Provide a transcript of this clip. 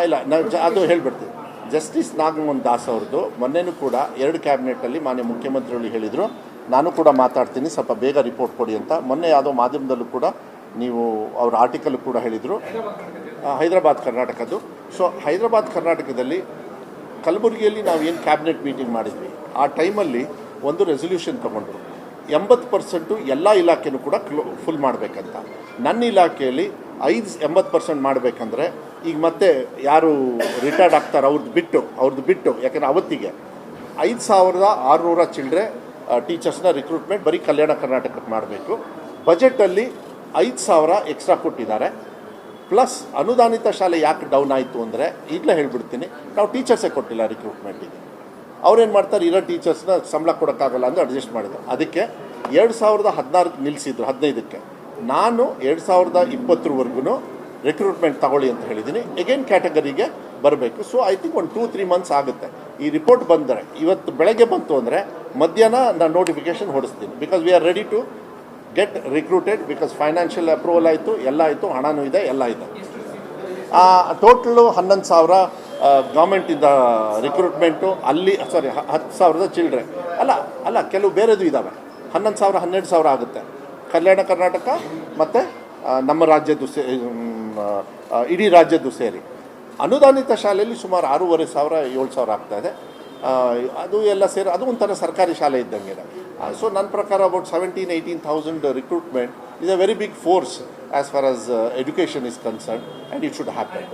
ಇಲ್ಲ ನಾನು ಅದು ಹೇಳಿಬಿಡ್ತೀನಿ. ಜಸ್ಟಿಸ್ ನಾಗಮೋಹನ್ ದಾಸ್ ಅವ್ರದ್ದು, ಮೊನ್ನೆನೂ ಕೂಡ ಎರಡು ಕ್ಯಾಬಿನೆಟಲ್ಲಿ ಮಾನ್ಯ ಮುಖ್ಯಮಂತ್ರಿಗಳು ಹೇಳಿದರು. ನಾನು ಕೂಡ ಮಾತಾಡ್ತೀನಿ, ಸ್ವಲ್ಪ ಬೇಗ ರಿಪೋರ್ಟ್ ಕೊಡಿ ಅಂತ. ಮೊನ್ನೆ ಯಾವುದೋ ಮಾಧ್ಯಮದಲ್ಲೂ ಕೂಡ ನೀವು ಅವ್ರ ಆರ್ಟಿಕಲ್ ಕೂಡ ಹೇಳಿದರು. ಹೈದರಾಬಾದ್, ಕರ್ನಾಟಕದ್ದು. ಸೊ, ಹೈದರಾಬಾದ್, ಕರ್ನಾಟಕದಲ್ಲಿ ಕಲಬುರಗಿಯಲ್ಲಿ ನಾವು ಏನು ಕ್ಯಾಬಿನೆಟ್ ಮೀಟಿಂಗ್ ಮಾಡಿದ್ವಿ, ಆ ಟೈಮಲ್ಲಿ ಒಂದು ರೆಸೊಲ್ಯೂಷನ್ ತೊಗೊಂಡ್ರು. ಎಂಬತ್ತು ಪರ್ಸೆಂಟು ಎಲ್ಲ ಇಲಾಖೆನೂ ಕೂಡ ಕ್ಲೋ ಫುಲ್ ಮಾಡಬೇಕಂತ. ನನ್ನ ಇಲಾಖೆಯಲ್ಲಿ ಐದು, ಎಂಬತ್ತು ಪರ್ಸೆಂಟ್ ಮಾಡಬೇಕಂದ್ರೆ ಈಗ ಮತ್ತೆ ಯಾರು ರಿಟೈರ್ಡ್ ಆಗ್ತಾರೆ ಅವ್ರದ್ದು ಬಿಟ್ಟು ಅವ್ರದ್ದು ಬಿಟ್ಟು. ಯಾಕಂದರೆ ಅವತ್ತಿಗೆ ಐದು ಸಾವಿರದ ಆರುನೂರ ಚಿಲ್ಡ್ರೆ ಟೀಚರ್ಸ್ನ ರಿಕ್ರೂಟ್ಮೆಂಟ್ ಬರೀ ಕಲ್ಯಾಣ ಕರ್ನಾಟಕಕ್ಕೆ ಮಾಡಬೇಕು. ಬಜೆಟಲ್ಲಿ ಐದು ಸಾವಿರ ಎಕ್ಸ್ಟ್ರಾ ಕೊಟ್ಟಿದ್ದಾರೆ. ಪ್ಲಸ್ ಅನುದಾನಿತ ಶಾಲೆ ಯಾಕೆ ಡೌನ್ ಆಯಿತು ಅಂದರೆ ಈಗಲೇ ಹೇಳ್ಬಿಡ್ತೀನಿ, ನಾವು ಟೀಚರ್ಸೇ ಕೊಟ್ಟಿಲ್ಲ ರಿಕ್ರೂಟ್ಮೆಂಟಿಗೆ ಅವ್ರೇನು ಮಾಡ್ತಾರೆ, ಇರೋ ಟೀಚರ್ಸ್ನ ಸಂಬಳ ಕೊಡೋಕ್ಕಾಗಲ್ಲ ಅಂತ ಅಡ್ಜಸ್ಟ್ ಮಾಡಿದ್ರು. ಅದಕ್ಕೆ ಎರಡು ಸಾವಿರದ ಹದಿನಾರಕ್ಕೆ ನಿಲ್ಲಿಸಿದ್ರು ಹದಿನೈದಕ್ಕೆ. ನಾನು ಎರಡು ಸಾವಿರದ ಇಪ್ಪತ್ತರವರೆಗೂ ರಿಕ್ರೂಟ್ಮೆಂಟ್ ತಗೊಳ್ಳಿ ಅಂತ ಹೇಳಿದ್ದೀನಿ. ಎಗೇನ್ ಕ್ಯಾಟಗರಿಗೆ ಬರಬೇಕು. ಸೊ ಐ ಥಿಂಕ್ ಒಂದು ಟೂ ತ್ರೀ ಮಂತ್ಸ್ ಆಗುತ್ತೆ. ಈ ರಿಪೋರ್ಟ್ ಬಂದರೆ, ಇವತ್ತು ಬೆಳಗ್ಗೆ ಬಂತು ಅಂದರೆ ಮಧ್ಯಾಹ್ನ ನಾನು notification ಹೊಡಿಸ್ತೀನಿ. Because we are ready to get recruited because financial approval ಆಯಿತು, ಎಲ್ಲ ಆಯಿತು, ಹಣನೂ ಇದೆ, ಎಲ್ಲ ಇದೆ. ಟೋಟಲು ಹನ್ನೊಂದು ಸಾವಿರ ಗೌರ್ಮೆಂಟಿಂದ ರಿಕ್ರೂಟ್ಮೆಂಟು ಅಲ್ಲಿ ಸಾರಿ ಹತ್ತು ಸಾವಿರದ ಚಿಲ್ಡ್ರೆ. ಅಲ್ಲ ಅಲ್ಲ, ಕೆಲವು ಬೇರೆದು ಇದ್ದಾವೆ ಹನ್ನೊಂದು ಸಾವಿರ, ಹನ್ನೆರಡು ಸಾವಿರ ಆಗುತ್ತೆ. ಕಲ್ಯಾಣ ಕರ್ನಾಟಕ ಮತ್ತು ನಮ್ಮ ರಾಜ್ಯದ್ದು ಇಡೀ ರಾಜ್ಯದ್ದು ಸೇರಿ. ಅನುದಾನಿತ ಶಾಲೆಯಲ್ಲಿ ಸುಮಾರು ಆರೂವರೆ ಸಾವಿರ, ಏಳು ಸಾವಿರ ಆಗ್ತಾ ಇದೆ. ಅದು ಎಲ್ಲ ಸೇರಿ, ಅದು ಒಂಥರ ಸರ್ಕಾರಿ ಶಾಲೆ ಇದ್ದಂಗೆ ಸೊ ನನ್ನ ಪ್ರಕಾರ about seventeen eighteen thousand recruitment is a very big force as far as education is concern and it should happen